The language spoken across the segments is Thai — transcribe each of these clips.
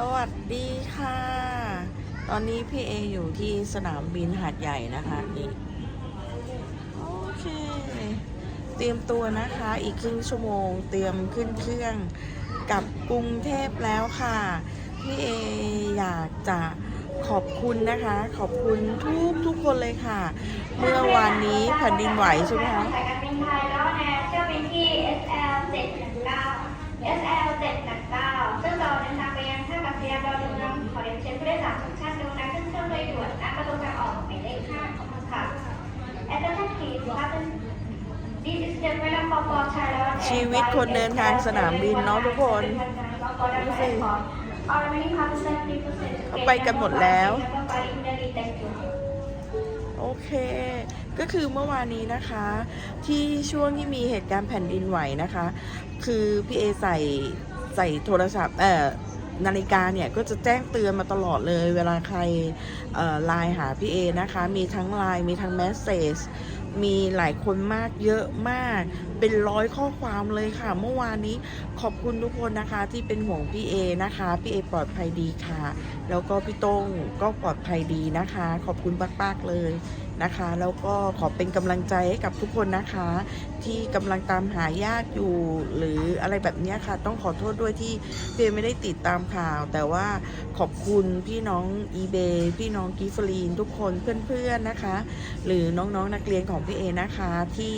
สวัสดีค่ะ ตอนนี้พี่เออยู่ที่สนามบินหาดใหญ่นะคะนี่โอเค เตรียมตัวนะคะอีกครึ่งชั่วโมง เตรียมขึ้นเครื่องกับกรุงเทพแล้วค่ะ พี่เออยากจะขอบคุณนะคะ ขอบคุณทุกทุกคนเลยค่ะ เมื่อวานนี้แผ่นดินไหวใช่ไหมคะสายการบินไทยแล้วแอร์เที่ยวบินที่ SL 719 SL 719ซึ่งเราเดินทางไปยังท่าอา กาศยานดอนเมืองขอเรียนเชิญผู้โดยสารทุกท่านดูนะขึ้นเครื่องโดยด่วนณประตูทางออกหมายเลข5ขอบคุณค่ะ Attention please happen This is the welcome for Thailand ชีวิตคนเดินทางสนามบินเนาะทุกคนดูสิเขาไปกันหมดแล้ว โอเค ก็คือเมื่อวานนี้นะคะ ที่ช่วงที่มีเหตุการณ์แผ่นดินไหวนะคะ คือพี่เอใส่ใส่โทรศัพท์เอ่อ นาฬิกาเนี่ยก็จะแจ้งเตือนมาตลอดเลย เวลาใครไลน์หาพี่เอนะคะ มีทั้งไลน์มีทั้งแมสเซจมีหลายคนมากเยอะมากเป็นร้อยข้อความเลยค่ะ เมื่อวานนี้ขอบคุณทุกคนนะคะที่เป็นห่วงพี่เอนะคะพี่เอปลอดภัยดีค่ะ แล้วก็พี่โต้งก็ปลอดภัยดีนะคะ ขอบคุณมากๆเลยนะคะ แล้วก็ขอเป็นกำลังใจให้กับทุกคนนะคะ ที่กำลังตามหาญาติอยู่ หรืออะไรแบบนี้ค่ะ ต้องขอโทษด้วยที่เพียไม่ได้ติดตามข่าว แต่ว่าขอบคุณพี่น้องอีเบพี่น้องกิฟลีนทุกคนเพื่อนๆนะคะ หรือน้องๆนักเรียนของพี่เอนะคะที่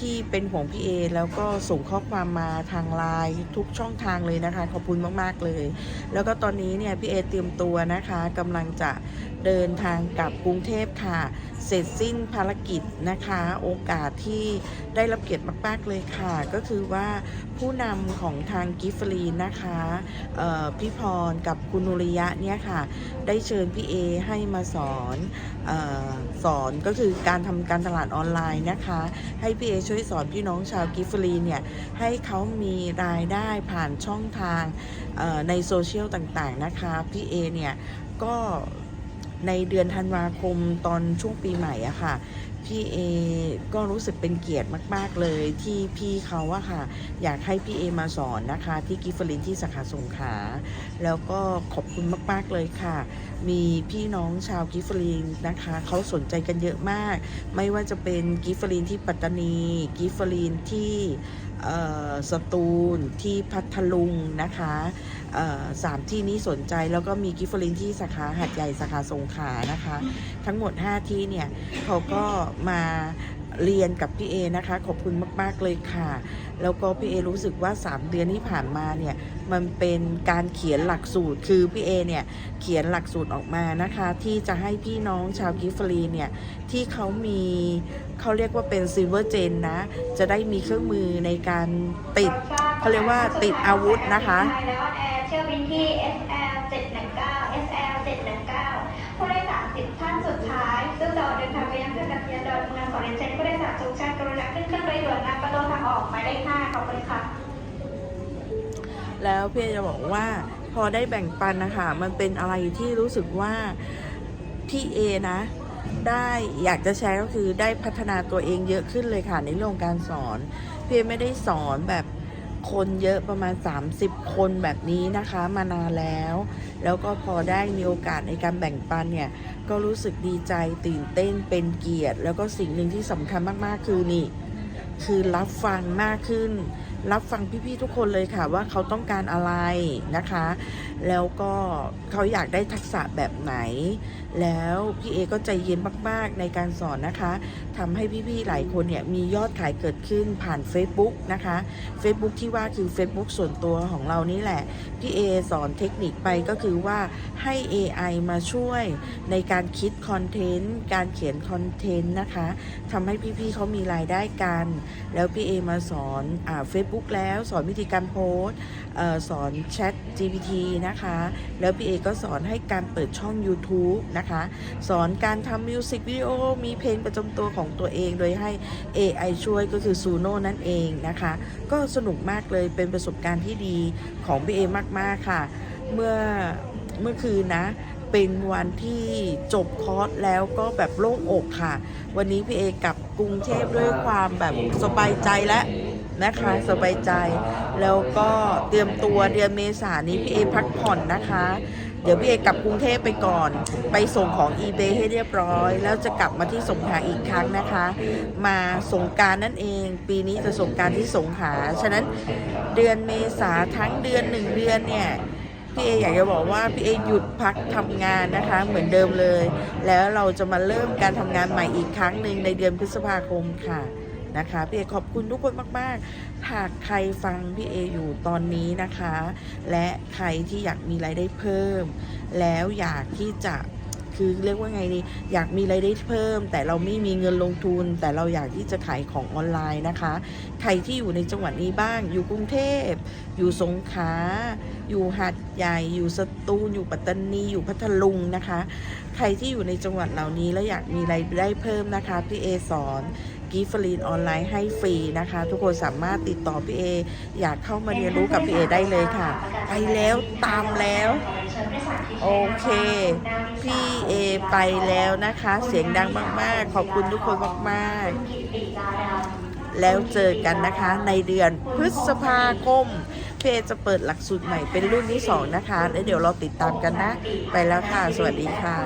ที่เป็นห่วงพี่เอแล้วก็ส่งข้อความมาทางไลน์ทุกช่องทางเลยนะคะ ขอบคุณมาก ๆ เลย แล้วก็ตอนนี้เนี่ยพี่เอเตรียมตัวนะคะกำลังจะเดินทางกลับกรุงเทพค่ะ เสร็จสิ้นภารกิจนะคะ โอกาสที่ได้รับเกียรติมาก ๆ เลยค่ะ ก็คือว่าผู้นำของทางกิฟฟรีนนะคะพี่พรกับคุณนุริยะเนี่ยค่ะ ได้เชิญพี่เอให้มาสอนออสอนก็คือการทำการตลาดออนไลน์นะคะ ให้พี่เอช่วยสอนพี่น้องชาวกิฟฟรีนเนี่ยให้เขามีรายได้ผ่านช่องทางในโซเชียลต่าง ๆ นะคะ พี่เอเนี่ยก็ ในเดือนธันวาคมตอนช่วงปีใหม่อะค่ะ พี่เอก็รู้สึกเป็นเกียรติมาก ๆ เลยที่พี่เขาอะค่ะ อยากให้พี่เอมาสอนนะคะ ที่กิฟฟลินที่สาขาสงขลาแล้วก็ขอบคุณมาก ๆ เลยค่ะ มีพี่น้องชาวกิฟฟลินนะคะเขาสนใจกันเยอะมาก ไม่ว่าจะเป็นกิฟฟลินที่ปัตตานี กิฟฟลินที่สตูลที่พัทลุงนะคะ สามที่นี้สนใจแล้วก็มีกิฟฟลินที่สาขาหัดใหญ่สาขาสงขลานะคะ ทั้งหมด 5 ที่เนี่ยเขาก็มา เรียนกับพี่เอนะคะขอบคุณมาก ๆ เลยค่ะ แล้วก็พี่เอรู้สึกว่า 3 เดือนที่ผ่านมาเนี่ยมันเป็นการเขียนหลักสูตรคือพี่เอเนี่ยเขียนหลักสูตรออกมานะคะ ที่จะให้พี่น้องชาวกิฟฟรีเนี่ยที่เขามีเขาเรียกว่าเป็นซิลเวอร์เจนนะ จะได้มีเครื่องมือในการติดเขาเรียกว่าติดอาวุธนะคะทยแล้วแอร์เที่ยวบินที่ SL 719 SL 719ผู้โดยสารสิบท่านสุดท้ายซึ่งเราเดินทางไปยังท่าอากาศยานดอนเมืองขอเออกหมายเลข5ขอบคุณค่ะ แล้วพี่จะบอกว่าพอได้แบ่งปันนะคะมันเป็นอะไรที่รู้สึกว่าพี่เอนะ ได้อยากจะแชร์ก็คือได้พัฒนาตัวเองเยอะขึ้นเลยค่ะในเรื่องการสอนพี่ไม่ได้สอนแบบคนเยอะประมาณ 30 คนแบบนี้นะคะมานานแล้ว แล้วก็พอได้มีโอกาสในการแบ่งปันเนี่ย ก็รู้สึกดีใจตื่นเต้นเป็นเกียรติ แล้วก็สิ่งหนึ่งที่สำคัญมากๆคือนี่ คือรับฟังมากขึ้น รับฟังพี่ๆทุกคนเลยค่ะว่าเขาต้องการอะไรนะคะ แล้วก็เขาอยากได้ทักษะแบบไหน แล้วพี่เอก็ใจเย็นมากๆในการสอนนะคะ ทำให้พี่ๆหลายคนเนี่ยมียอดขายเกิดขึ้นผ่าน Facebook นะคะ Facebook ที่ว่าคือ Facebook ส่วนตัวของเรานี่แหละ พี่เอสอนเทคนิคไปก็คือว่าให้ AI มาช่วยในการคิดคอนเทนต์การเขียนคอนเทนต์นะคะทำให้พี่ๆเขามีรายได้กัน แล้วพี่เอมาสอนอ่า Facebook แล้วสอนวิธีการโพสสอนแชท GPT นะคะ แล้วพี่เอก็สอนให้การเปิดช่อง YouTube นะคะ สอนการทำมิวสิกวิดีโอมีเพลงประจำตัวของตัวเอง โดยให้ AI ช่วยก็คือซูโน่นั่นเองนะคะ ก็สนุกมากเลยเป็นประสบการณ์ที่ดีของพี่เอมาก ๆ ค่ะ เมื่อเมื่อคืนนะเป็นวันที่จบคอร์สแล้วก็แบบโล่งอกค่ะ วันนี้พี่เอกลับกรุงเทพด้วยความแบบสบายใจและ นะคะสบายใจ แล้วก็เตรียมตัวเดือนเมษานี้พี่เอพักผ่อนนะคะ เดี๋ยวพี่เอกลับกรุงเทพไปก่อน ไปส่งของ eBay ให้เรียบร้อย แล้วจะกลับมาที่สงขลาอีกครั้งนะคะ มาสงการนั่นเอง ปีนี้จะสงการที่สงขลาฉะนั้นเดือนเมษาทั้งเดือนหนึ่งเดือนเนี่ยพี่เออยากจะบอกว่าพี่เอหยุดพักทำงานนะคะ เหมือนเดิมเลย แล้วเราจะมาเริ่มการทำงานใหม่อีกครั้งหนึ่งในเดือนพฤษภาคมค่ะ นะคะพี่เอขอบคุณทุกคนมาก ๆ หากใครฟังพี่เออยู่ตอนนี้นะคะ และใครที่อยากมีรายได้เพิ่ม แล้วอยากที่จะคือเรียกว่าไงดีอยากมีรายได้เพิ่ม แต่เราไม่มีเงินลงทุน แต่เราอยากที่จะขายของออนไลน์นะคะ ใครที่อยู่ในจังหวัดนี้บ้าง อยู่กรุงเทพ อยู่สงขลาอยู่หาดใหญ่อยู่สตูลอยู่ปัตตานีอยู่พัทลุงนะคะ ใครที่อยู่ในจังหวัดเหล่านี้แล้วอยากมีรายได้เพิ่มนะคะพี่เอสอน กิฟฟลีนออนไลน์ให้ฟรีนะคะ ทุกคนสามารถติดต่อพี่เอ อยากเข้ามาเรียนรู้กับพี่เอได้เลยค่ะ ไปแล้วตามแล้ว โอเค พี่เอไปแล้วนะคะ เสียงดังมาก ๆ ขอบคุณทุกคนมาก ๆ แล้วเจอกันนะคะในเดือนพฤษภาคมเพจะเปิดหลักสูตรใหม่เป็นรุ่นที่ 2 นะคะ แล้วเดี๋ยวเราติดตามกันนะ ไปแล้วค่ะ สวัสดีค่ะ